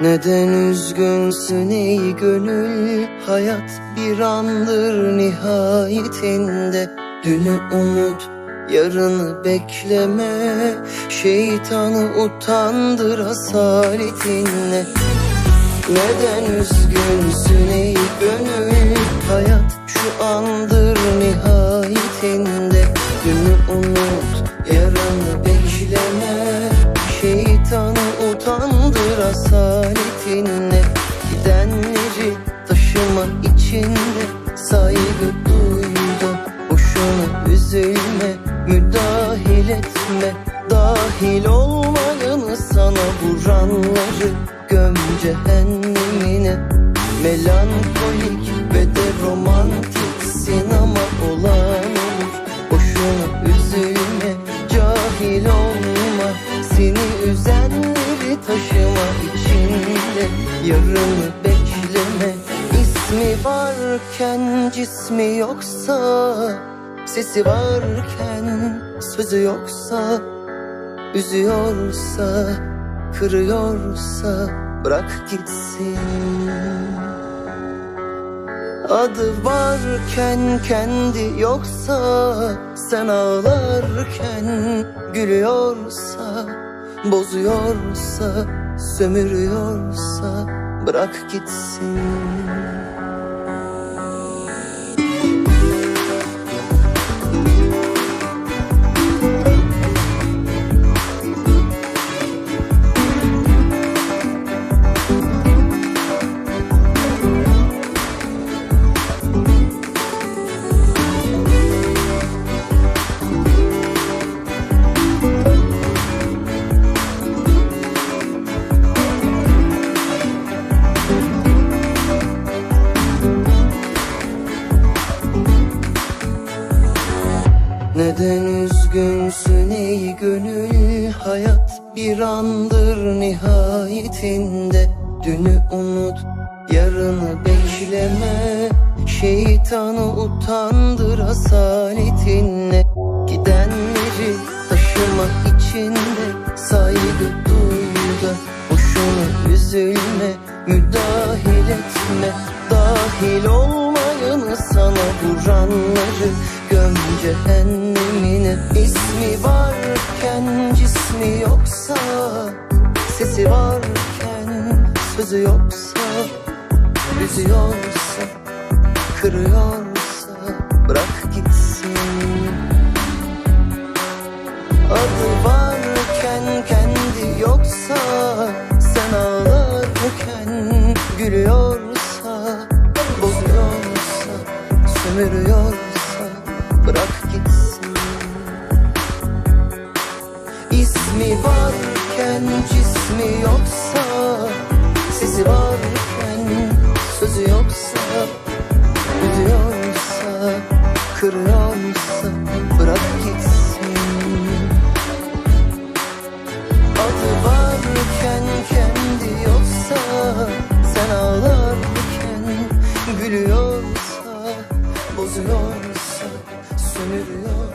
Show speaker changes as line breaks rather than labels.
Neden üzgünsün ey gönül? Hayat bir andır nihayetinde. Dünü unut yarını bekleme. Şeytanı utandır asaletinle Neden üzgünsün ey gönül? Hayat şu andır nihayetinde. Dünü unut yarını bekleme. Şeytanı utandır asaletinle Gidenleri taşıma içinde Saygı duydum. Boşuna üzülme Müdahil etme. Dahil olmayanı sana vuranları Göm cehennemine. Melankolik ve de romantiksin ama olan olur. Boşuna üzülme cahil olma. Seni üzenleri taşıma içinde Yarını bekleme. İsmi varken cismi yoksa Sesi varken sözü yoksa Üzüyorsa, kırıyorsa bırak gitsin. Adı varken kendi yoksa Sen ağlarken gülüyorsa Bozuyorsa, sömürüyorsa Bırak gitsin Neden üzgünsün ey gönül? Hayat bir andır nihayetinde. Dünü unut yarını bekleme. Şeytanı utandır asaletinle Gidenleri taşıma içinde. Saygı duy da boşuna üzülme. Müdahil etme dahil sana vuranları Göm cehennemine ismi varken cismi yoksa Sesi varken sözü yoksa Üzüyorsa, kırıyorsa bırak gitsin. Adı varken kendi yoksa Sen ağlarken gülüyorsa sömürüyorsa Bırak gitsin. İsmi varken cismi yoksa Sesi varken sözü yoksa Üzüyorsa, kırıyorsa Bırak gitsin. Adı varken kendi yoksa Sen ağlarken gülüyorsa Bozuyorsa sömürüyor